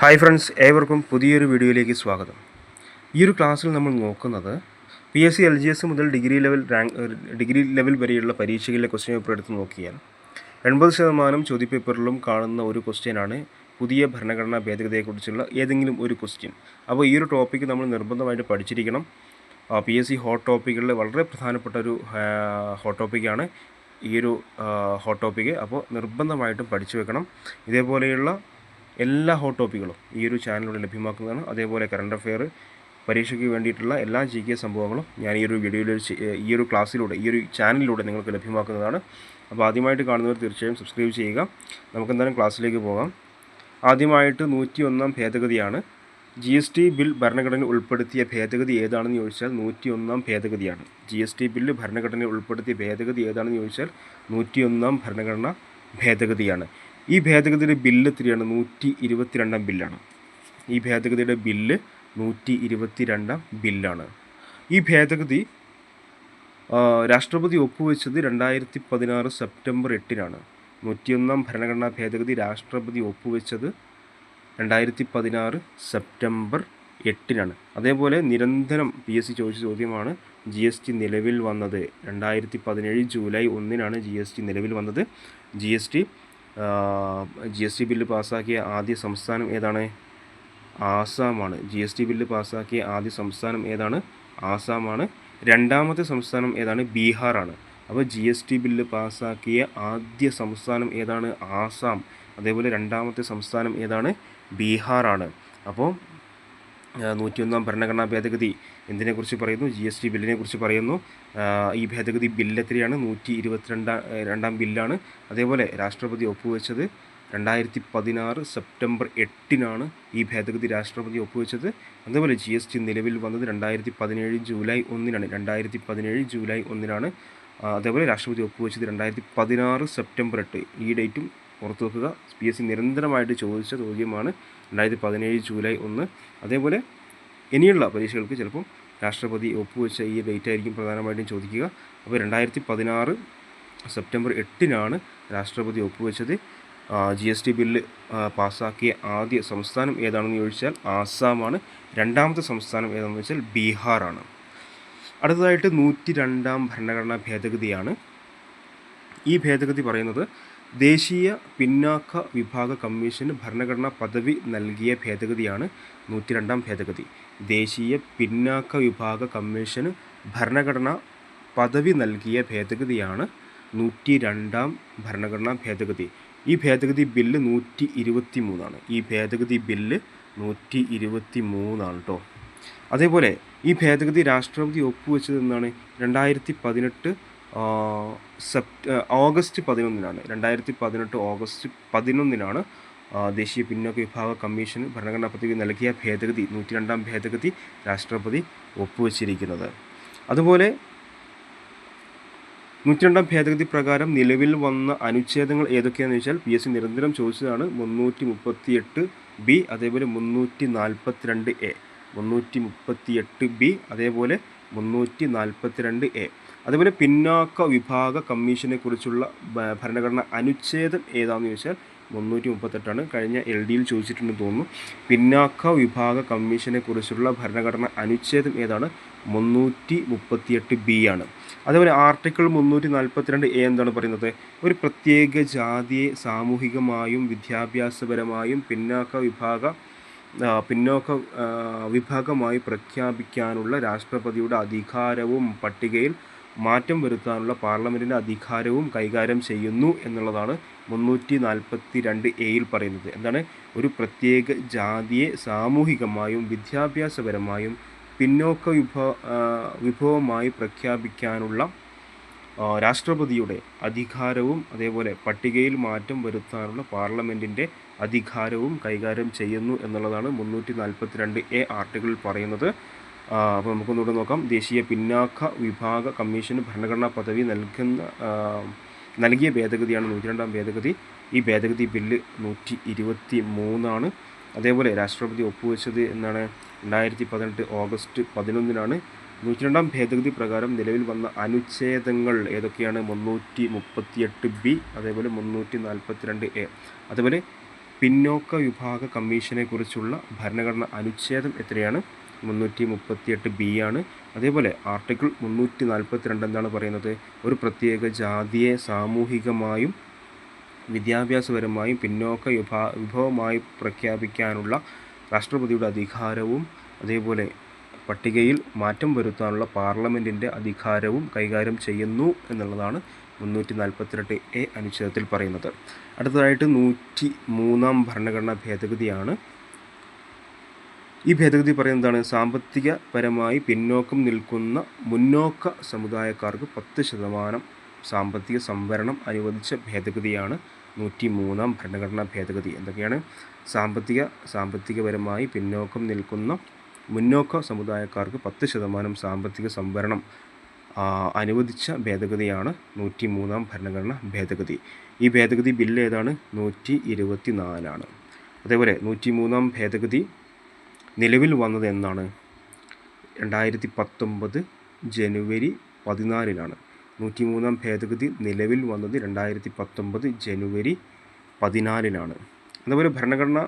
Hi friends ഏവർക്കും പുതിയൊരു വീഡിയോയിലേക്ക് സ്വാഗതം. ഈ ഒരു ക്ലാസ്സിൽ നമ്മൾ നോക്കുന്നത് P S C L G S മുതൽ degree level rank degree level വരെയുള്ള പരീക്ഷകളിലെ ക്വസ്റ്റ്യൻ പേപ്പർ എടുത്ത് നോക്കിയാൽ എൺപത് ശതമാനം ചോദ്യപേപ്പറിലും കാണുന്ന ഒരു ക്വസ്റ്റ്യനാണ് പുതിയ ഭരണഘടനാ ഭേദഗതിയെക്കുറിച്ചുള്ള ഏതെങ്കിലും ഒരു ക്വസ്റ്റ്യൻ അപ്പോൾ ഈ ഒരു ടോപ്പിക്ക് നമ്മൾ നിർബന്ധമായിട്ട് പഠിച്ചിരിക്കണം. പി എസ് സി ഹോട്ട് ടോപ്പിക്കുകളിൽ വളരെ പ്രധാനപ്പെട്ട ഒരു ഹോട്ട് ടോപ്പിക്കാണ് ഈ ഒരു ഹോട്ട് ടോപ്പിക്ക് അപ്പോൾ നിർബന്ധമായിട്ടും പഠിച്ചു വെക്കണം. ഇതേപോലെയുള്ള എല്ലാ ഹോട്ട് ടോപ്പിക്കുകളും ഈ ഒരു ചാനലിലൂടെ ലഭ്യമാക്കുന്നതാണ്. അതേപോലെ കറണ്ട് അഫെയർ പരീക്ഷയ്ക്ക് വേണ്ടിയിട്ടുള്ള എല്ലാ ജി കെ സംഭവങ്ങളും ഞാൻ ഈ ഒരു വീഡിയോയിൽ ഈ ഒരു ക്ലാസ്സിലൂടെ ഈ ഒരു ചാനലിലൂടെ നിങ്ങൾക്ക് ലഭ്യമാക്കുന്നതാണ്. അപ്പോൾ ആദ്യമായിട്ട് കാണുന്നവർ തീർച്ചയായും സബ്സ്ക്രൈബ് ചെയ്യുക. നമുക്ക് എന്തായാലും ക്ലാസ്സിലേക്ക് പോകാം. ആദ്യമായിട്ട് നൂറ്റി ഒന്നാം ഭേദഗതിയാണ്. ജി എസ് ടി ബിൽ ഭരണഘടനയിൽ ഉൾപ്പെടുത്തിയ ഭേദഗതി ഏതാണെന്ന് ചോദിച്ചാൽ നൂറ്റി ഒന്നാം ഭേദഗതിയാണ്. ജി എസ് ടി ബില്ല് ഭരണഘടനയിൽ ഉൾപ്പെടുത്തിയ ഭേദഗതി ഏതാണെന്ന് ചോദിച്ചാൽ നൂറ്റി ഒന്നാം ഭരണഘടന ഭേദഗതിയാണ്. ഈ ഭേദഗതിയുടെ ബില്ല് എത്രയാണ്? നൂറ്റി ഇരുപത്തിരണ്ടാം ബില്ലാണ്. ഈ ഭേദഗതിയുടെ ബില്ല് നൂറ്റി ഇരുപത്തി രണ്ടാം ബില്ലാണ്. ഈ ഭേദഗതി രാഷ്ട്രപതി ഒപ്പുവെച്ചത് രണ്ടായിരത്തി പതിനാറ് സെപ്റ്റംബർ എട്ടിനാണ്. നൂറ്റിയൊന്നാം ഭരണഘടനാ ഭേദഗതി രാഷ്ട്രപതി ഒപ്പുവെച്ചത് രണ്ടായിരത്തി പതിനാറ് സെപ്റ്റംബർ എട്ടിനാണ്. അതേപോലെ നിരന്തരം പി എസ് സി ചോദിച്ച ചോദ്യമാണ് ജി എസ് ടി നിലവിൽ വന്നത്? രണ്ടായിരത്തി പതിനേഴ് ജൂലൈ ഒന്നിനാണ് ജി എസ് ടി നിലവിൽ വന്നത്. G S T G S T bill പാസ്സാക്കിയ ആദ്യ സംസ്ഥാനം ഏതാണ്? ആസാമാണ്. ജി എസ് ടി ബില്ല് പാസ്സാക്കിയ ആദ്യ സംസ്ഥാനം ഏതാണ്? ആസാമാണ്. രണ്ടാമത്തെ സംസ്ഥാനം ഏതാണ്? ബീഹാറാണ്. അപ്പോൾ ജി എസ് ടി ബില്ല് പാസ്സാക്കിയ ആദ്യ സംസ്ഥാനം ഏതാണ്? ആസാം. അതേപോലെ രണ്ടാമത്തെ സംസ്ഥാനം ഏതാണ്? ബീഹാറാണ്. അപ്പോൾ നൂറ്റിയൊന്നാം ഭരണഘടനാ ഭേദഗതി എന്തിനെക്കുറിച്ച് പറയുന്നു? ജി എസ് ടി ബില്ലിനെ കുറിച്ച് പറയുന്നു ഈ ഭേദഗതി ബില്ല് എത്രയാണ് നൂറ്റി ഇരുപത്തിരണ്ടാം രണ്ടാം ബില്ലാണ്. അതേപോലെ രാഷ്ട്രപതി ഒപ്പുവെച്ചത് രണ്ടായിരത്തി പതിനാറ് സെപ്റ്റംബർ എട്ടിനാണ് ഈ ഭേദഗതി രാഷ്ട്രപതി ഒപ്പുവെച്ചത്. അതേപോലെ ജി എസ് ടി നിലവിൽ വന്നത് രണ്ടായിരത്തി പതിനേഴ് ജൂലൈ ഒന്നിനാണ്. രണ്ടായിരത്തി പതിനേഴ് ജൂലൈ ഒന്നിനാണ്. അതേപോലെ രാഷ്ട്രപതി ഒപ്പുവെച്ചത് രണ്ടായിരത്തി പതിനാറ് സെപ്റ്റംബർ എട്ട്. ഈ ഡേറ്റും ഓർത്ത് വെക്കുക. പി എസ് സി നിരന്തരമായിട്ട് ചോദിച്ച ചോദ്യമാണ് രണ്ടായിരത്തി പതിനേഴ് ജൂലൈ ഒന്ന്. അതേപോലെ ഇനിയുള്ള പരീക്ഷകൾക്ക് ചിലപ്പം രാഷ്ട്രപതി ഒപ്പുവെച്ച ഈ ഡേറ്റ് ആയിരിക്കും പ്രധാനമായിട്ടും ചോദിക്കുക. അപ്പോൾ രണ്ടായിരത്തി പതിനാറ് സെപ്റ്റംബർ എട്ടിനാണ് രാഷ്ട്രപതി ഒപ്പുവെച്ചത്. ജി എസ് ടി ബില്ല് പാസ്സാക്കിയ ആദ്യ സംസ്ഥാനം ഏതാണെന്ന് ചോദിച്ചാൽ ആസാമാണ്. രണ്ടാമത്തെ സംസ്ഥാനം ഏതാണെന്ന് വെച്ചാൽ ബീഹാറാണ്. അടുത്തതായിട്ട് നൂറ്റി രണ്ടാം ഭരണഘടനാ ഭേദഗതിയാണ്. ഈ ഭേദഗതി പറയുന്നത് ദേശീയ പിന്നാക്ക വിഭാഗ കമ്മീഷന് ഭരണഘടനാ പദവി നൽകിയ ഭേദഗതിയാണ് നൂറ്റി രണ്ടാം ഭേദഗതി. ദേശീയ പിന്നാക്ക വിഭാഗ കമ്മീഷന് ഭരണഘടനാ പദവി നൽകിയ ഭേദഗതിയാണ് നൂറ്റി രണ്ടാം ഭരണഘടനാ ഭേദഗതി. ഈ ഭേദഗതി ബില്ല് നൂറ്റി ഇരുപത്തി മൂന്നാണ് ഈ ഭേദഗതി ബില്ല് നൂറ്റി ഇരുപത്തി മൂന്നാണ് കേട്ടോ അതേപോലെ ഈ ഭേദഗതി രാഷ്ട്രപതി ഒപ്പുവെച്ചത് എന്നാണ് രണ്ടായിരത്തി പതിനെട്ട് സെപ്റ്റ് ഓഗസ്റ്റ് പതിനൊന്നിനാണ്. രണ്ടായിരത്തി പതിനെട്ട് ഓഗസ്റ്റ് പതിനൊന്നിനാണ് ദേശീയ പിന്നോക്ക വിഭാഗ കമ്മീഷൻ ഭരണഘടനാ പദവി നൽകിയ ഭേദഗതി നൂറ്റി രണ്ടാം ഭേദഗതി രാഷ്ട്രപതി ഒപ്പുവച്ചിരിക്കുന്നത്. അതുപോലെ നൂറ്റി രണ്ടാം ഭേദഗതി പ്രകാരം നിലവിൽ വന്ന അനുച്ഛേദങ്ങൾ ഏതൊക്കെയാണെന്ന് വെച്ചാൽ പി എസ് സി നിരന്തരം ചോദിച്ചതാണ് മുന്നൂറ്റി മുപ്പത്തി എട്ട് ബി അതേപോലെ മുന്നൂറ്റി നാൽപ്പത്തിരണ്ട് എ. മുന്നൂറ്റി മുപ്പത്തി എട്ട് ബി അതേപോലെ മുന്നൂറ്റി നാൽപ്പത്തിരണ്ട് എ. അതേപോലെ പിന്നാക്ക വിഭാഗ കമ്മീഷനെ കുറിച്ചുള്ള ഭരണഘടന അനുച്ഛേദം ഏതാണെന്ന് ചോദിച്ചാൽ മുന്നൂറ്റി മുപ്പത്തെട്ടാണ് കഴിഞ്ഞ എൽ ഡിയിൽ ചോദിച്ചിട്ടുണ്ടെന്ന് തോന്നുന്നു. പിന്നാക്ക വിഭാഗ കമ്മീഷനെ കുറിച്ചുള്ള ഭരണഘടന അനുച്ഛേദം ഏതാണ്? മുന്നൂറ്റി മുപ്പത്തിയെട്ട് ബി ആണ്. അതേപോലെ ആർട്ടിക്കിൾ മുന്നൂറ്റി നാൽപ്പത്തിരണ്ട് എ എന്താണ് പറയുന്നത്? ഒരു പ്രത്യേക ജാതിയെ സാമൂഹികമായും വിദ്യാഭ്യാസപരമായും പിന്നാക്ക വിഭാഗ പിന്നോക്ക വിഭാഗമായി പ്രഖ്യാപിക്കാനുള്ള രാഷ്ട്രപതിയുടെ അധികാരവും പട്ടികയിൽ മാറ്റം വരുത്താനുള്ള പാർലമെന്റിന്റെ അധികാരവും കൈകാര്യം ചെയ്യുന്നു എന്നുള്ളതാണ് മുന്നൂറ്റി നാൽപ്പത്തി രണ്ട് എയിൽ പറയുന്നത്. എന്താണ്? ഒരു പ്രത്യേക ജാതിയെ സാമൂഹികമായും വിദ്യാഭ്യാസപരമായും പിന്നോക്ക വിഭവ വിഭവമായി പ്രഖ്യാപിക്കാനുള്ള രാഷ്ട്രപതിയുടെ അധികാരവും അതേപോലെ പട്ടികയിൽ മാറ്റം വരുത്താനുള്ള പാർലമെന്റിന്റെ അധികാരവും കൈകാര്യം ചെയ്യുന്നു എന്നുള്ളതാണ് മുന്നൂറ്റി നാൽപ്പത്തി രണ്ട് എ ആർട്ടിക്കിളിൽ പറയുന്നത്. അപ്പോൾ നമുക്കൊന്നുകൂടെ നോക്കാം. ദേശീയ പിന്നാക്ക വിഭാഗ കമ്മീഷന് ഭരണഘടനാ പദവി നൽകുന്ന നൽകിയ ഭേദഗതിയാണ് നൂറ്റി രണ്ടാം ഭേദഗതി. ഈ ഭേദഗതി ബില്ല് നൂറ്റി ഇരുപത്തി മൂന്നാണ് അതേപോലെ രാഷ്ട്രപതി ഒപ്പുവെച്ചത് എന്നാണ്. രണ്ടായിരത്തി പതിനെട്ട് ഓഗസ്റ്റ് പതിനൊന്നിനാണ്. നൂറ്റി രണ്ടാം ഭേദഗതി പ്രകാരം നിലവിൽ വന്ന അനുച്ഛേദങ്ങൾ ഏതൊക്കെയാണ്? മുന്നൂറ്റി മുപ്പത്തിയെട്ട് ബി അതേപോലെ മുന്നൂറ്റി നാൽപ്പത്തിരണ്ട് എ. അതേപോലെ പിന്നോക്ക വിഭാഗ കമ്മീഷനെക്കുറിച്ചുള്ള ഭരണഘടന അനുച്ഛേദം എത്രയാണ്? മുന്നൂറ്റി മുപ്പത്തിയെട്ട് ബി ആണ്. അതേപോലെ ആർട്ടിക്കിൾ മുന്നൂറ്റി നാൽപ്പത്തി രണ്ട് എന്താണ് പറയുന്നത്? ഒരു പ്രത്യേക ജാതിയെ സാമൂഹികമായും വിദ്യാഭ്യാസപരമായും പിന്നോക്ക വിഭാ വിഭവമായി പ്രഖ്യാപിക്കാനുള്ള രാഷ്ട്രപതിയുടെ അധികാരവും അതേപോലെ പട്ടികയിൽ മാറ്റം വരുത്താനുള്ള പാർലമെന്റിന്റെ അധികാരവും കൈകാര്യം ചെയ്യുന്നു എന്നുള്ളതാണ് മുന്നൂറ്റി നാൽപ്പത്തിരണ്ട് എ അനുച്ഛേദത്തിൽ പറയുന്നത്. അടുത്തതായിട്ട് നൂറ്റി മൂന്നാം ഭരണഘടനാ ഭേദഗതിയാണ്. ഈ ഭേദഗതി പറയുന്നതാണ് സാമ്പത്തികപരമായി പിന്നോക്കം നിൽക്കുന്ന മുന്നോക്ക സമുദായക്കാർക്ക് പത്ത് ശതമാനം സാമ്പത്തിക സംവരണം അനുവദിച്ച ഭേദഗതിയാണ് നൂറ്റി മൂന്നാം ഭരണഘടനാ ഭേദഗതി. എന്തൊക്കെയാണ്? സാമ്പത്തിക സാമ്പത്തികപരമായി പിന്നോക്കം നിൽക്കുന്ന മുന്നോക്ക സമുദായക്കാർക്ക് പത്ത് ശതമാനം സാമ്പത്തിക സംവരണം അനുവദിച്ച ഭേദഗതിയാണ് നൂറ്റി മൂന്നാം ഭരണഘടന ഭേദഗതി. ഈ ഭേദഗതി ബില്ല് ഏതാണ്? നൂറ്റി ഇരുപത്തി നാലാണ് അതേപോലെ നൂറ്റി മൂന്നാം ഭേദഗതി നിലവിൽ വന്നത് എന്നാണ്. രണ്ടായിരത്തി പത്തൊമ്പത് ജനുവരി പതിനാലിനാണ്. നൂറ്റി മൂന്നാം ഭേദഗതി നിലവിൽ വന്നത് രണ്ടായിരത്തി പത്തൊമ്പത് ജനുവരി പതിനാലിനാണ്. അതുപോലെ ഭരണഘടന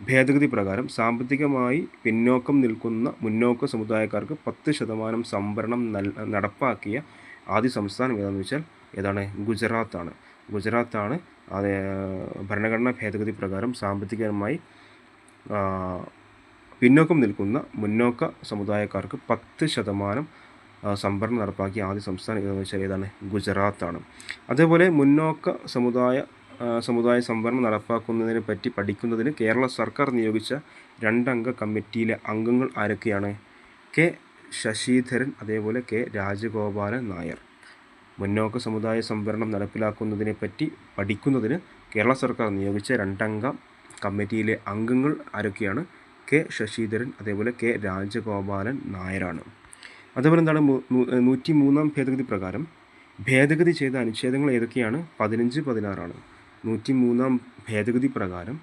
ഭേദഗതി പ്രകാരം സാമ്പത്തികമായി പിന്നോക്കം നിൽക്കുന്ന മുന്നോക്ക സമുദായക്കാർക്ക് പത്ത് ശതമാനം സംവരണം നൽ നടപ്പാക്കിയ ആദ്യ സംസ്ഥാനം ഏതാണെന്ന് വെച്ചാൽ ഏതാണ്? ഗുജറാത്താണ്. ഗുജറാത്താണ് ഭരണഘടനാ ഭേദഗതി പ്രകാരം സാമ്പത്തികമായി പിന്നോക്കം നിൽക്കുന്ന മുന്നോക്ക സമുദായക്കാർക്ക് പത്ത് ശതമാനം സംഭരണം നടപ്പാക്കിയ ആദ്യ സംസ്ഥാനം ഏതെന്ന് വെച്ചാൽ ഏതാണ്? ഗുജറാത്താണ്. അതേപോലെ മുന്നോക്ക സമുദായ സമുദായ സംവരണം നടപ്പാക്കുന്നതിനെ പറ്റി പഠിക്കുന്നതിന് കേരള സർക്കാർ നിയോഗിച്ച രണ്ടംഗ കമ്മിറ്റിയിലെ അംഗങ്ങൾ ആരൊക്കെയാണ്? കെ ശശിധരൻ അതേപോലെ കെ രാജഗോപാലൻ നായർ. മുന്നോക്ക സമുദായ സംവരണം നടപ്പിലാക്കുന്നതിനെ പറ്റി പഠിക്കുന്നതിന് കേരള സർക്കാർ നിയോഗിച്ച രണ്ടംഗ കമ്മിറ്റിയിലെ അംഗങ്ങൾ ആരൊക്കെയാണ്? കെ ശശിധരൻ അതേപോലെ കെ രാജഗോപാലൻ നായരാണ്. അതേപോലെ എന്താണ് നൂറ്റി മൂന്നാം ഭേദഗതി പ്രകാരം ഭേദഗതി ചെയ്ത അനുച്ഛേദങ്ങൾ ഏതൊക്കെയാണ്? പതിനഞ്ച് പതിനാറാണ്. നൂറ്റി മൂന്നാം ഭേദഗതി പ്രകാരം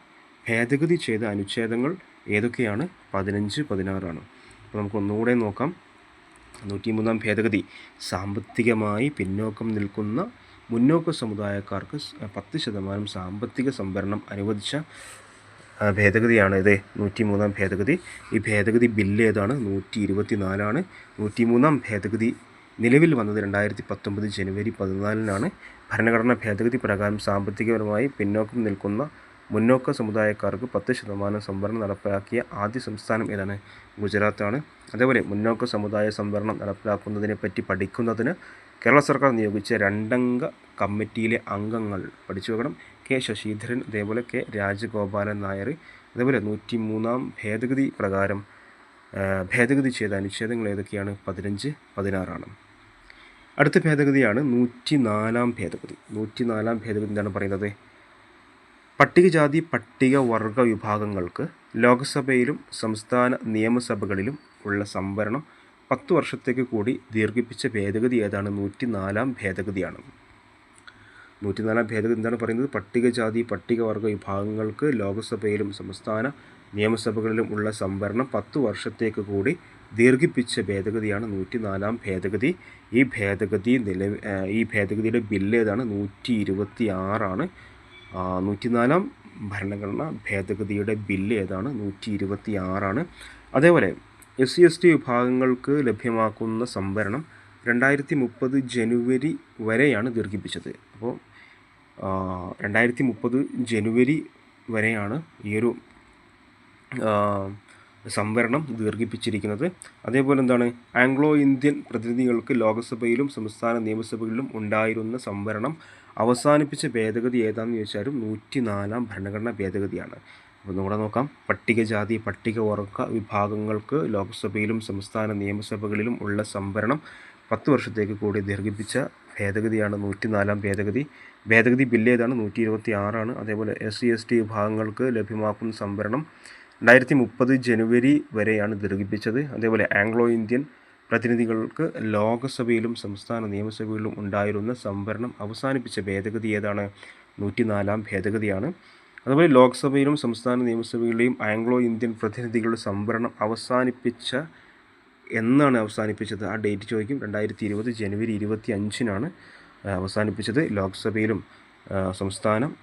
ഭേദഗതി ചെയ്ത അനുച്ഛേദങ്ങൾ ഏതൊക്കെയാണ്? പതിനഞ്ച് പതിനാറാണ്. അപ്പോൾ നമുക്ക് ഒന്നുകൂടെ നോക്കാം. നൂറ്റി മൂന്നാം ഭേദഗതി. സാമ്പത്തികമായി പിന്നോക്കം നിൽക്കുന്ന മുന്നോക്ക സമുദായക്കാർക്ക് പത്ത് ശതമാനം സാമ്പത്തിക സംവരണം അനുവദിച്ച ഭേദഗതിയാണ് ഇത് നൂറ്റി മൂന്നാം ഭേദഗതി. ഈ ഭേദഗതി ബില്ല് ഏതാണ്? നൂറ്റി ഇരുപത്തി നാലാണ് നൂറ്റി മൂന്നാം ഭേദഗതി നിലവിൽ വന്നത് രണ്ടായിരത്തി പത്തൊമ്പത് ജനുവരി പതിനാലിനാണ്. ഭരണഘടനാ ഭേദഗതി പ്രകാരം സാമ്പത്തികപരമായി പിന്നോക്കം നിൽക്കുന്ന മുന്നോക്ക സമുദായക്കാർക്ക് പത്ത് ശതമാനം സംവരണം നടപ്പിലാക്കിയ ആദ്യ സംസ്ഥാനം ഏതാണ്? ഗുജറാത്താണ്. അതേപോലെ മുന്നോക്ക സമുദായ സംവരണം നടപ്പിലാക്കുന്നതിനെ പറ്റി പഠിക്കുന്നതിന് കേരള സർക്കാർ നിയോഗിച്ച രണ്ടംഗ കമ്മിറ്റിയിലെ അംഗങ്ങൾ പഠിച്ചു വെക്കണം. കെ ശശിധരൻ അതേപോലെ കെ രാജഗോപാലൻ നായർ അതേപോലെ നൂറ്റി മൂന്നാം ഭേദഗതി പ്രകാരം ഭേദഗതി ചെയ്ത അനുച്ഛേദങ്ങൾ ഏതൊക്കെയാണ്? പതിനഞ്ച് പതിനാറാണ്. അടുത്ത ഭേദഗതിയാണ് നൂറ്റി നാലാം ഭേദഗതി. നൂറ്റി നാലാം ഭേദഗതി എന്താണ് പറയുന്നത്? പട്ടികജാതി പട്ടികവർഗ വിഭാഗങ്ങൾക്ക് ലോക്സഭയിലും സംസ്ഥാന നിയമസഭകളിലും ഉള്ള സംവരണം പത്ത് വർഷത്തേക്ക് കൂടി ദീർഘിപ്പിച്ച ഭേദഗതി ഏതാണ്? നൂറ്റി നാലാം ഭേദഗതിയാണ്. നൂറ്റിനാലാം ഭേദഗതി എന്താണ് പറയുന്നത്? പട്ടികജാതി പട്ടികവർഗ വിഭാഗങ്ങൾക്ക് ലോകസഭയിലും സംസ്ഥാന നിയമസഭകളിലും ഉള്ള സംവരണം പത്ത് വർഷത്തേക്ക് കൂടി ദീർഘിപ്പിച്ച ഭേദഗതിയാണ് നൂറ്റിനാലാം ഭേദഗതി. ഈ ഭേദഗതി ഈ ഭേദഗതിയുടെ ബില്ല് ഏതാണ്? നൂറ്റി ഇരുപത്തി ആറാണ് നൂറ്റിനാലാം ഭരണഘടനാ ഭേദഗതിയുടെ ബില്ല് ഏതാണ്? നൂറ്റി ഇരുപത്തി ആറാണ് അതേപോലെ എസ് സി എസ് ടി വിഭാഗങ്ങൾക്ക് ലഭ്യമാക്കുന്ന സംവരണം രണ്ടായിരത്തി മുപ്പത് ജനുവരി വരെയാണ് ദീർഘിപ്പിച്ചത്. അപ്പോൾ രണ്ടായിരത്തി മുപ്പത് ജനുവരി വരെയാണ് ഈ ഒരു സംവരണം ദീർഘിപ്പിച്ചിരിക്കുന്നത്. അതേപോലെ എന്താണ്? ആംഗ്ലോ ഇന്ത്യൻ പ്രതിനിധികൾക്ക് ലോക്സഭയിലും സംസ്ഥാന നിയമസഭകളിലും ഉണ്ടായിരുന്ന സംവരണം അവസാനിപ്പിച്ച ഭേദഗതി ഏതാണെന്ന് ചോദിച്ചാലും നൂറ്റി നാലാം ഭരണഘടനാ ഭേദഗതിയാണ്. അപ്പോൾ നമ്മുടെ നോക്കാം. പട്ടികജാതി പട്ടികവർഗ വിഭാഗങ്ങൾക്ക് ലോക്സഭയിലും സംസ്ഥാന നിയമസഭകളിലും ഉള്ള സംവരണം പത്ത് വർഷത്തേക്ക് കൂടി ദീർഘിപ്പിച്ച ഭേദഗതിയാണ് നൂറ്റി നാലാം ഭേദഗതി. ഭേദഗതി ബില്ല് ഏതാണ്? നൂറ്റി ഇരുപത്തി ആറാണ് അതേപോലെ എസ് സി എസ് ടി വിഭാഗങ്ങൾക്ക് ലഭ്യമാക്കുന്ന സംവരണം രണ്ടായിരത്തി മുപ്പത് ജനുവരി വരെയാണ് ദീർഘിപ്പിച്ചത്. അതേപോലെ ആംഗ്ലോ ഇന്ത്യൻ പ്രതിനിധികൾക്ക് ലോകസഭയിലും സംസ്ഥാന നിയമസഭയിലും ഉണ്ടായിരുന്ന സംവരണം അവസാനിപ്പിച്ച ഭേദഗതി ഏതാണ്? നൂറ്റിനാലാം ഭേദഗതിയാണ്. അതുപോലെ ലോക്സഭയിലും സംസ്ഥാന നിയമസഭയിലെയും ആംഗ്ലോ ഇന്ത്യൻ പ്രതിനിധികളുടെ സംവരണം അവസാനിപ്പിച്ച എന്നാണ് അവസാനിപ്പിച്ചത്. ആ ഡേറ്റ് ചോദിക്കും. രണ്ടായിരത്തി ഇരുപത് ജനുവരി ഇരുപത്തി അഞ്ചിനാണ് അവസാനിപ്പിച്ചത്. ലോക്സഭയിലും സംസ്ഥാനം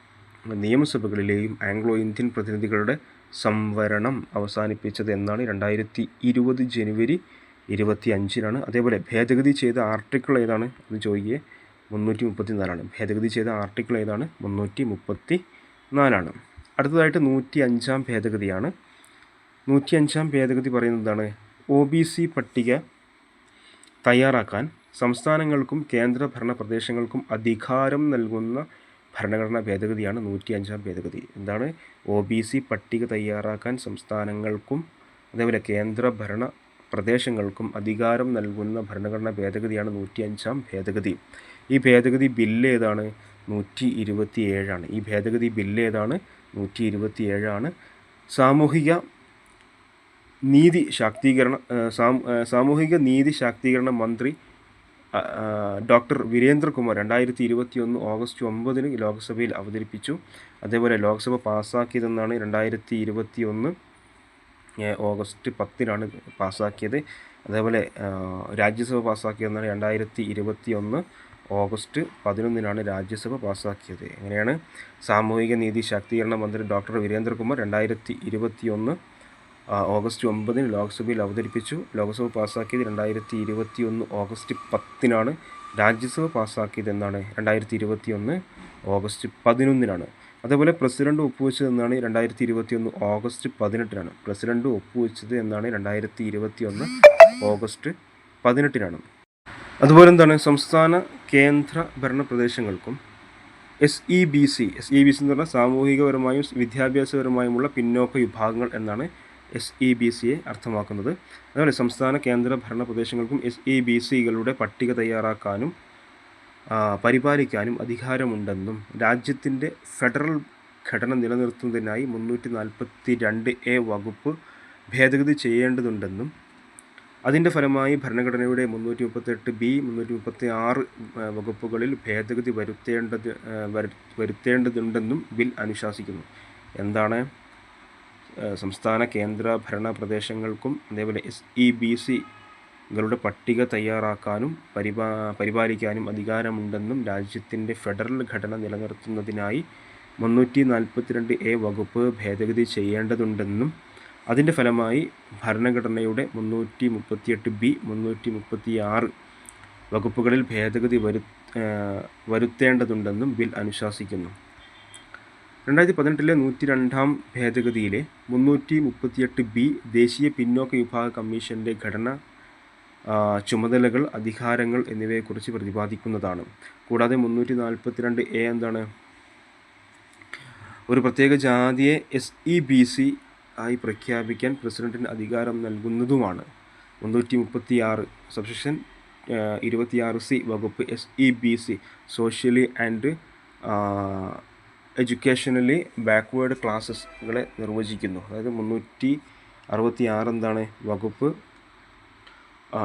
നിയമസഭകളിലെയും ആംഗ്ലോ ഇന്ത്യൻ പ്രതിനിധികളുടെ സംവരണം അവസാനിപ്പിച്ചത് എന്നാണ് രണ്ടായിരത്തി ഇരുപത് ജനുവരി ഇരുപത്തി അഞ്ചിനാണ് അതേപോലെ ഭേദഗതി ചെയ്ത ആർട്ടിക്കിൾ ഏതാണ്? അത് ചോദിക്കുക മുന്നൂറ്റി മുപ്പത്തി നാലാണ് ഭേദഗതി ചെയ്ത ആർട്ടിക്കിൾ ഏതാണ്? മുന്നൂറ്റി മുപ്പത്തി നാലാണ് അടുത്തതായിട്ട് നൂറ്റി അഞ്ചാം ഭേദഗതിയാണ്. നൂറ്റി അഞ്ചാം ഭേദഗതി പറയുന്നതാണ് ഒ ബി സി പട്ടിക തയ്യാറാക്കാൻ സംസ്ഥാനങ്ങൾക്കും കേന്ദ്രഭരണ പ്രദേശങ്ങൾക്കും അധികാരം നൽകുന്ന ഭരണഘടനാ ഭേദഗതിയാണ് നൂറ്റി അഞ്ചാം ഭേദഗതി. എന്താണ്? ഒ ബി സി പട്ടിക തയ്യാറാക്കാൻ സംസ്ഥാനങ്ങൾക്കും അതേപോലെ കേന്ദ്രഭരണ പ്രദേശങ്ങൾക്കും അധികാരം നൽകുന്ന ഭരണഘടനാ ഭേദഗതിയാണ് നൂറ്റി അഞ്ചാം ഭേദഗതി. ഈ ഭേദഗതി ബില്ല് ഏതാണ്? നൂറ്റി ഇരുപത്തി ഏഴാണ് ഈ ഭേദഗതി ബില്ല് ഏതാണ്? നൂറ്റി ഇരുപത്തി ഏഴാണ് സാമൂഹിക നീതി ശാക്തീകരണ സാമൂഹിക നീതി ശാക്തീകരണ മന്ത്രി ഡോക്ടർ വീരേന്ദ്രകുമാർ രണ്ടായിരത്തി ഇരുപത്തി ഒന്ന് ഓഗസ്റ്റ് ഒമ്പതിന് ലോക്സഭയിൽ അവതരിപ്പിച്ചു. അതേപോലെ ലോക്സഭ പാസ്സാക്കിയതെന്നാണ് രണ്ടായിരത്തി ഇരുപത്തി ഒന്ന് ഓഗസ്റ്റ് പത്തിനാണ് പാസ്സാക്കിയത്. അതേപോലെ രാജ്യസഭ പാസ്സാക്കിയതെന്നാണ് രണ്ടായിരത്തി ഇരുപത്തി ഒന്ന് ഓഗസ്റ്റ് പതിനൊന്നിനാണ് രാജ്യസഭ പാസ്സാക്കിയത്. എങ്ങനെയാണ്? സാമൂഹിക നീതി ശാക്തീകരണ മന്ത്രി ഡോക്ടർ വീരേന്ദ്രകുമാർ രണ്ടായിരത്തി ഇരുപത്തി ഒന്ന് ഓഗസ്റ്റ് ഒമ്പതിന് ലോക്സഭയിൽ അവതരിപ്പിച്ചു. ലോക്സഭ പാസ്സാക്കിയത് രണ്ടായിരത്തി ഇരുപത്തി ഒന്ന് ഓഗസ്റ്റ് പത്തിനാണ്. രാജ്യസഭ പാസ്സാക്കിയത് എന്നാണ്. രണ്ടായിരത്തി ഇരുപത്തി ഒന്ന് ഓഗസ്റ്റ് പതിനൊന്നിനാണ്. അതേപോലെ പ്രസിഡന്റ് ഒപ്പുവെച്ചത് എന്നാണ് രണ്ടായിരത്തി ഇരുപത്തി ഒന്ന് ഓഗസ്റ്റ് പതിനെട്ടിനാണ്. പ്രസിഡന്റ് ഒപ്പുവെച്ചത് എന്നാണ് രണ്ടായിരത്തി ഇരുപത്തി ഒന്ന് ഓഗസ്റ്റ് പതിനെട്ടിനാണ്. അതുപോലെ എന്താണ്? സംസ്ഥാന കേന്ദ്ര ഭരണ പ്രദേശങ്ങൾക്കും S E B C S E B C എന്ന് പറഞ്ഞാൽ സാമൂഹികപരമായും വിദ്യാഭ്യാസപരമായുമുള്ള പിന്നോക്ക വിഭാഗങ്ങൾ എന്നാണ് എസ് ഇ ബി സിയെ അർത്ഥമാക്കുന്നത്. അതുപോലെ സംസ്ഥാന കേന്ദ്ര ഭരണ പ്രദേശങ്ങൾക്കും എസ് ഇ ബി സികളുടെ പട്ടിക തയ്യാറാക്കാനും പരിപാലിക്കാനും അധികാരമുണ്ടെന്നും രാജ്യത്തിന്റെ ഫെഡറൽ ഘടന നിലനിർത്തുന്നതിനായി മുന്നൂറ്റി നാൽപ്പത്തി രണ്ട് എ വകുപ്പ് ഭേദഗതി ചെയ്യേണ്ടതുണ്ടെന്നും അതിന്റെ ഫലമായി ഭരണഘടനയുടെ മുന്നൂറ്റി മുപ്പത്തെട്ട് ബി മുന്നൂറ്റി മുപ്പത്തി ആറ് വകുപ്പുകളിൽ ഭേദഗതി വരുത്തേണ്ടത് വരുത്തേണ്ടതുണ്ടെന്നും ബിൽ അനുശാസിക്കുന്നു. എന്താണ്? സംസ്ഥാന കേന്ദ്ര ഭരണ പ്രദേശങ്ങൾക്കും അതേപോലെ എസ് ഇ ബി സികളുടെ പട്ടിക തയ്യാറാക്കാനും പരിപാ പരിപാലിക്കാനും അധികാരമുണ്ടെന്നും രാജ്യത്തിന്റെ ഫെഡറൽ ഘടന നിലനിർത്തുന്നതിനായി മുന്നൂറ്റി നാൽപ്പത്തിരണ്ട് എ വകുപ്പ് ഭേദഗതി ചെയ്യേണ്ടതുണ്ടെന്നും അതിന്റെ ഫലമായി ഭരണഘടനയുടെ മുന്നൂറ്റി മുപ്പത്തിയെട്ട് ബി മുന്നൂറ്റി മുപ്പത്തി ആറ് വകുപ്പുകളിൽ ഭേദഗതി വരു വരുത്തേണ്ടതുണ്ടെന്നും ബിൽ അനുശാസിക്കുന്നു. രണ്ടായിരത്തി പതിനെട്ടിലെ നൂറ്റി രണ്ടാം ഭേദഗതിയിലെ മുന്നൂറ്റി മുപ്പത്തിയെട്ട് ബി ദേശീയ പിന്നോക്ക വിഭാഗ കമ്മീഷന്റെ ഘടന ചുമതലകൾ അധികാരങ്ങൾ എന്നിവയെക്കുറിച്ച് പ്രതിപാദിക്കുന്നതാണ്. കൂടാതെ മുന്നൂറ്റി നാൽപ്പത്തിരണ്ട് എ എന്താണ്? ഒരു പ്രത്യേക ജാതിയെ എസ് ഇ ബി സി ആയി പ്രഖ്യാപിക്കാൻ പ്രസിഡന്റിന് അധികാരം നൽകുന്നതുമാണ്. മുന്നൂറ്റി മുപ്പത്തി ആറ് സബ്സെക്ഷൻ ഇരുപത്തിയാറ് സി വകുപ്പ് S E B C socially and educationally backward ക്ലാസ്സുകളെ നിർവചിക്കുന്നു. അതായത് മുന്നൂറ്റി അറുപത്തി ആറ് എന്താണ് വകുപ്പ്?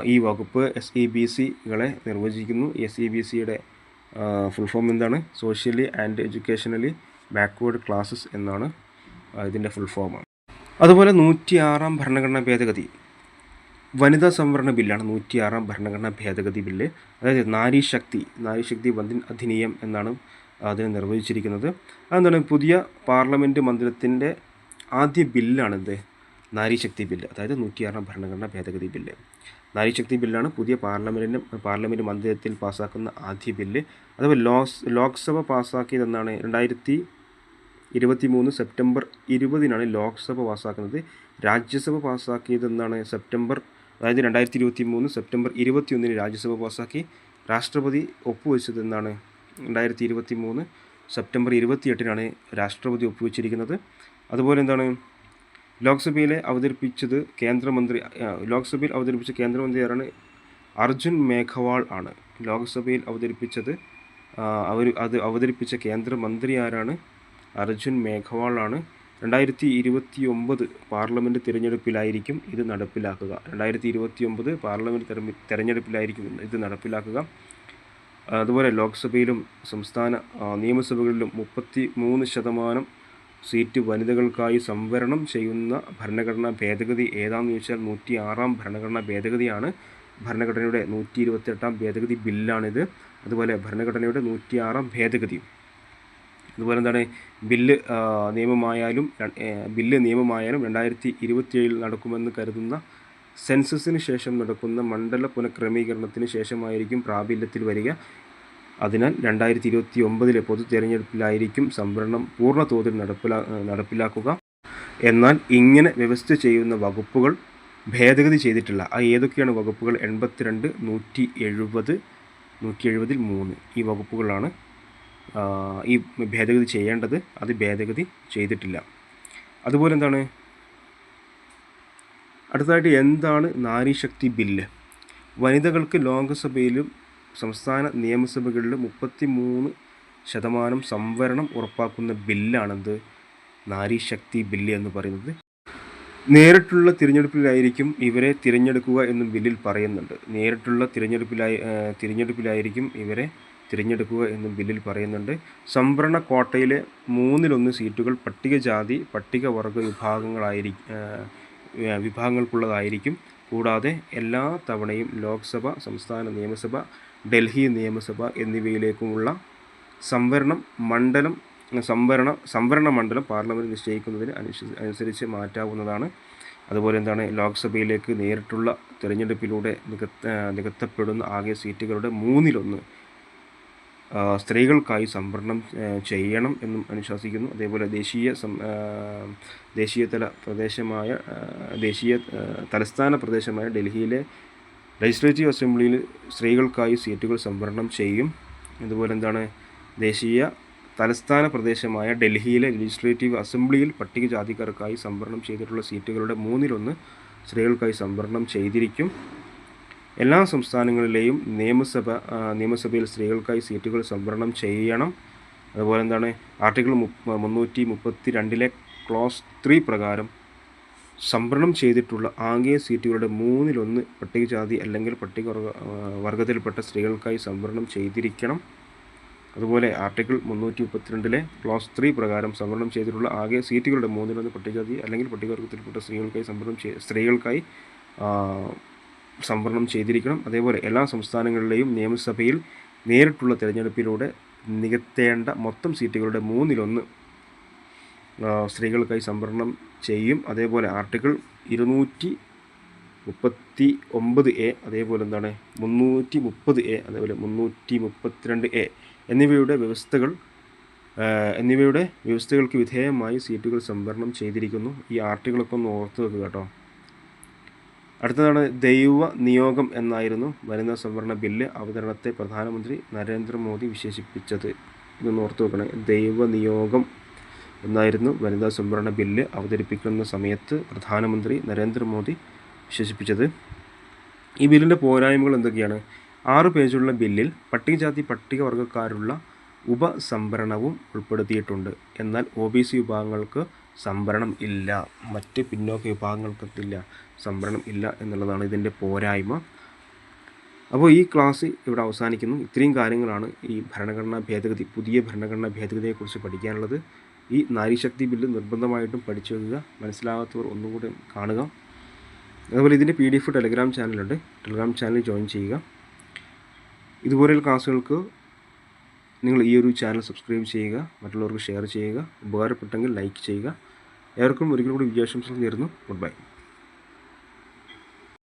ഈ വകുപ്പ് എസ് ഇ ബി സികളെ നിർവചിക്കുന്നു. എസ് ഇ ബി സിയുടെ ഫുൾ ഫോം എന്താണ്? Socially and educationally backward classes എന്നാണ് ഇതിന്റെ ഫുൾ ഫോം അതുപോലെ നൂറ്റിയാറാം ഭരണഘടനാ ഭേദഗതി. വനിതാ സംവരണ ബില്ലാണ് നൂറ്റിയാറാം ഭരണഘടനാ ഭേദഗതി ബില്ല്. അതായത് നാരി ശക്തി നാരി ശക്തി വന്ദൻ അധിനിയം എന്നാണ് അതിനെ നിർവഹിച്ചിരിക്കുന്നത്. അതെന്താണ്? പുതിയ പാർലമെന്റ് മന്ദിരത്തിന്റെ ആദ്യ ബില്ലാണെന്ത് നാരീശക്തി ബില്ല്. അതായത് നൂറ്റിയാറാം ഭരണഘടനാ ഭേദഗതി ബില്ല്. നാരീശക്തി ബില്ലാണ് പുതിയ പാർലമെന്റിന് പാർലമെന്റ് മന്ദിരത്തിൽ പാസ്സാക്കുന്ന ആദ്യ ബില്ല്. അഥവാ ലോസ് ലോക്സഭ പാസ്സാക്കിയതെന്നാണ് രണ്ടായിരത്തി ഇരുപത്തി മൂന്ന് സെപ്റ്റംബർ ഇരുപതിനാണ് ലോക്സഭ പാസ്സാക്കുന്നത് രാജ്യസഭ പാസ്സാക്കിയതെന്നാണ് സെപ്റ്റംബർ അതായത് രണ്ടായിരത്തി ഇരുപത്തി മൂന്ന് സെപ്റ്റംബർ ഇരുപത്തിയൊന്നിന് രാജ്യസഭ പാസ്സാക്കി രാഷ്ട്രപതി ഒപ്പുവെച്ചതെന്നാണ് രണ്ടായിരത്തി ഇരുപത്തി മൂന്ന് സെപ്റ്റംബർ ഇരുപത്തിയെട്ടിനാണ് രാഷ്ട്രപതി ഒപ്പുവെച്ചിരിക്കുന്നത്. അതുപോലെ എന്താണ്? ലോക്സഭയിൽ അവതരിപ്പിച്ചത് കേന്ദ്രമന്ത്രി ലോക്സഭയിൽ അവതരിപ്പിച്ച കേന്ദ്രമന്ത്രി ആരാണ് അർജുൻ മേഘവാൾ ആണ്. ലോക്സഭയിൽ അവതരിപ്പിച്ചത് അവർ അത് അവതരിപ്പിച്ച കേന്ദ്രമന്ത്രി ആരാണ് അർജുൻ മേഘവാൾ ആണ്. രണ്ടായിരത്തി ഇരുപത്തി ഒമ്പത് പാർലമെന്റ് തിരഞ്ഞെടുപ്പിലായിരിക്കും ഇത് നടപ്പിലാക്കുക. രണ്ടായിരത്തി ഇരുപത്തി ഒമ്പത് പാർലമെന്റ് തെരഞ്ഞെടുപ്പിലായിരിക്കും ഇത് നടപ്പിലാക്കുക. അതുപോലെ ലോക്സഭയിലും സംസ്ഥാന നിയമസഭകളിലും മുപ്പത്തി മൂന്ന് ശതമാനം സീറ്റ് വനിതകൾക്കായി സംവരണം ചെയ്യുന്ന ഭരണഘടനാ ഭേദഗതി ഏതാണെന്ന് ചോദിച്ചാൽ നൂറ്റി ആറാം ഭരണഘടനാ ഭേദഗതിയാണ്. ഭരണഘടനയുടെ നൂറ്റി ഇരുപത്തെട്ടാം ഭേദഗതി ബില്ലാണിത്. അതുപോലെ ഭരണഘടനയുടെ നൂറ്റി ആറാം ഭേദഗതി അതുപോലെ എന്താണ്? ബില്ല് നിയമമായാലും ബില്ല് നിയമമായാലും രണ്ടായിരത്തി ഇരുപത്തിയേഴിൽ നടക്കുമെന്ന് കരുതുന്ന സെൻസസിന് ശേഷം നടക്കുന്ന മണ്ഡല പുനഃക്രമീകരണത്തിന് ശേഷമായിരിക്കും പ്രാബല്യത്തിൽ വരിക. അതിനാൽ രണ്ടായിരത്തി ഇരുപത്തി ഒമ്പതിലെ പൊതു തിരഞ്ഞെടുപ്പിലായിരിക്കും സംവരണം പൂർണ തോതിൽ നടപ്പിലാ നടപ്പിലാക്കുക. എന്നാൽ ഇങ്ങനെ വ്യവസ്ഥ ചെയ്യുന്ന വകുപ്പുകൾ ഭേദഗതി ചെയ്തിട്ടില്ല. ആ ഏതൊക്കെയാണ് വകുപ്പുകൾ? എൺപത്തിരണ്ട് നൂറ്റി എഴുപത് നൂറ്റി എഴുപതിൽ മൂന്ന് ഈ വകുപ്പുകളാണ് ഈ ഭേദഗതി ചെയ്യേണ്ടത്. അത് ഭേദഗതി ചെയ്തിട്ടില്ല. അതുപോലെ എന്താണ് അടുത്തതായിട്ട് എന്താണ് നാരീശക്തി ബില്ല്? വനിതകൾക്ക് ലോകസഭയിലും സംസ്ഥാന നിയമസഭകളിലും മുപ്പത്തി മൂന്ന് ശതമാനം സംവരണം ഉറപ്പാക്കുന്ന ബില്ലാണെന്ത്? നാരീശക്തി ബില്ല് എന്ന് പറയുന്നത്. നേരിട്ടുള്ള തിരഞ്ഞെടുപ്പിലായിരിക്കും ഇവരെ തിരഞ്ഞെടുക്കുക എന്നും ബില്ലിൽ പറയുന്നുണ്ട്. നേരിട്ടുള്ള തിരഞ്ഞെടുപ്പിലായി തിരഞ്ഞെടുപ്പിലായിരിക്കും ഇവരെ തിരഞ്ഞെടുക്കുക എന്നും ബില്ലിൽ പറയുന്നുണ്ട്. സംവരണ കോട്ടയിലെ മൂന്നിലൊന്ന് സീറ്റുകൾ പട്ടികജാതി പട്ടികവർഗ വിഭാഗങ്ങളായി വിഭാഗങ്ങൾക്കുള്ളതായിരിക്കും. കൂടാതെ എല്ലാ തവണയും ലോക്സഭ സംസ്ഥാന നിയമസഭ ഡൽഹി നിയമസഭ എന്നിവയിലേക്കുമുള്ള സംവരണം മണ്ഡലം സംവരണ സംവരണ മണ്ഡലം പാർലമെന്റ് നിശ്ചയിക്കുന്നതിന് അനുസരിച്ച് മാറ്റാവുന്നതാണ്. അതുപോലെ എന്താണ് ലോക്സഭയിലേക്ക് നേരിട്ടുള്ള തിരഞ്ഞെടുപ്പിലൂടെ നികത്ത നികത്തപ്പെടുന്ന ആകെ സീറ്റുകളുടെ മൂന്നിലൊന്ന് സ്ത്രീകൾക്കായി സംവരണം ചെയ്യണം എന്നും അനുശാസിക്കുന്നു. അതേപോലെ ദേശീയ ദേശീയതല പ്രദേശമായ ദേശീയ തലസ്ഥാന പ്രദേശമായ ഡൽഹിയിലെ ലെജിസ്ലേറ്റീവ് അസംബ്ലിയിൽ സ്ത്രീകൾക്കായി സീറ്റുകൾ സംവരണം ചെയ്യും. അതുപോലെ എന്താണ്? ദേശീയ തലസ്ഥാന പ്രദേശമായ ഡൽഹിയിലെ ലെജിസ്ലേറ്റീവ് അസംബ്ലിയിൽ പട്ടികജാതിക്കാർക്കായി സംവരണം ചെയ്തിട്ടുള്ള സീറ്റുകളുടെ മൂന്നിലൊന്ന് സ്ത്രീകൾക്കായി സംവരണം ചെയ്തിരിക്കും. എല്ലാ സംസ്ഥാനങ്ങളിലെയും നിയമസഭ നിയമസഭയിൽ സ്ത്രീകൾക്കായി സീറ്റുകൾ സംവരണം ചെയ്യണം. അതുപോലെ എന്താണ് ആർട്ടിക്കിൾ മുന്നൂറ്റി മുപ്പത്തി രണ്ടിലെ ക്ലോസ് ത്രീ പ്രകാരം സംവരണം ചെയ്തിട്ടുള്ള ആകെ സീറ്റുകളുടെ മൂന്നിലൊന്ന് പട്ടികജാതി അല്ലെങ്കിൽ പട്ടിക വർഗത്തിൽപ്പെട്ട സ്ത്രീകൾക്കായി സംവരണം ചെയ്തിരിക്കണം. അതുപോലെ ആർട്ടിക്കിൾ മുന്നൂറ്റി മുപ്പത്തിരണ്ടിലെ ക്ലോസ് ത്രീ പ്രകാരം സംവരണം ചെയ്തിട്ടുള്ള ആകെ സീറ്റുകളുടെ മൂന്നിലൊന്ന് പട്ടികജാതി അല്ലെങ്കിൽ പട്ടികവർഗത്തിൽപ്പെട്ട സ്ത്രീകൾക്കായി സംവരണം സ്ത്രീകൾക്കായി സംവരണം ചെയ്തിരിക്കണം. അതേപോലെ എല്ലാ സംസ്ഥാനങ്ങളിലെയും നിയമസഭയിൽ നേരിട്ടുള്ള തിരഞ്ഞെടുപ്പിലൂടെ നികത്തേണ്ട മൊത്തം സീറ്റുകളുടെ മൂന്നിലൊന്ന് സ്ത്രീകൾക്കായി സംവരണം ചെയ്യും. അതേപോലെ ആർട്ടിക്കിൾ ഇരുന്നൂറ്റി മുപ്പത്തി ഒമ്പത് എ അതേപോലെ എന്താണ്? മുന്നൂറ്റി മുപ്പത് എ അതേപോലെ മുന്നൂറ്റി മുപ്പത്തിരണ്ട് എ എന്നിവയുടെ വ്യവസ്ഥകൾ എന്നിവയുടെ വ്യവസ്ഥകൾക്ക് വിധേയമായി സീറ്റുകൾ സംവരണം ചെയ്തിരിക്കുന്നു. ഈ ആർട്ടിക്കിളൊക്കെ ഒന്ന് ഓർത്ത് വെക്കുക കേട്ടോ. അടുത്തതാണ് ദൈവ നിയോഗം എന്നായിരുന്നു വനിതാ സംവരണ ബില്ല് അവതരണത്തെ പ്രധാനമന്ത്രി നരേന്ദ്രമോദി വിശേഷിപ്പിച്ചത്. ഇതൊന്ന് ഓർത്ത് വെക്കണേ. ദൈവ നിയോഗം എന്നായിരുന്നു വനിതാ സംവരണ ബില്ല് അവതരിപ്പിക്കുന്ന സമയത്ത് പ്രധാനമന്ത്രി നരേന്ദ്രമോദി വിശേഷിപ്പിച്ചത്. ഈ ബില്ലിന്റെ പോരായ്മകൾ എന്തൊക്കെയാണ്? ആറ് പേജുള്ള ബില്ലിൽ പട്ടികജാതി പട്ടികവർഗക്കാരുള്ള ഉപസംവരണവും ഉൾപ്പെടുത്തിയിട്ടുണ്ട്. എന്നാൽ ഒ ബി സി വിഭാഗങ്ങൾക്ക് സംവരണം ഇല്ല. മറ്റ് പിന്നോക്ക വിഭാഗങ്ങൾക്കില്ല സംവരണം ഇല്ല എന്നുള്ളതാണ് ഇതിന്റെ പോരായ്മ. അപ്പോൾ ഈ ക്ലാസ് ഇവിടെ അവസാനിക്കുന്നു. ഇത്രയും കാര്യങ്ങളാണ് ഈ ഭരണഘടനാ ഭേദഗതി പുതിയ ഭരണഘടനാ ഭേദഗതിയെക്കുറിച്ച് പഠിക്കാനുള്ളത്. ഈ നാരീശക്തി ബില്ല് നിർബന്ധമായിട്ടും പഠിച്ചു വെക്കുക. മനസ്സിലാകാത്തവർ ഒന്നുകൂടി കാണുക. അതുപോലെ ഇതിന്റെ പി ഡി എഫ് ടെലഗ്രാം ചാനലുണ്ട്. ടെലഗ്രാം ചാനൽ ജോയിൻ ചെയ്യുക. ഇതുപോലെയുള്ള ക്ലാസ്സുകൾക്ക് നിങ്ങൾ ഈ ഒരു ചാനൽ സബ്സ്ക്രൈബ് ചെയ്യുക. മറ്റുള്ളവർക്ക് ഷെയർ ചെയ്യുക. ഉപകാരപ്പെട്ടെങ്കിൽ ലൈക്ക് ചെയ്യുക. ഏവർക്കും ഒരിക്കലും കൂടി വിജയാശംസകൾ നേരുന്നു. Good bye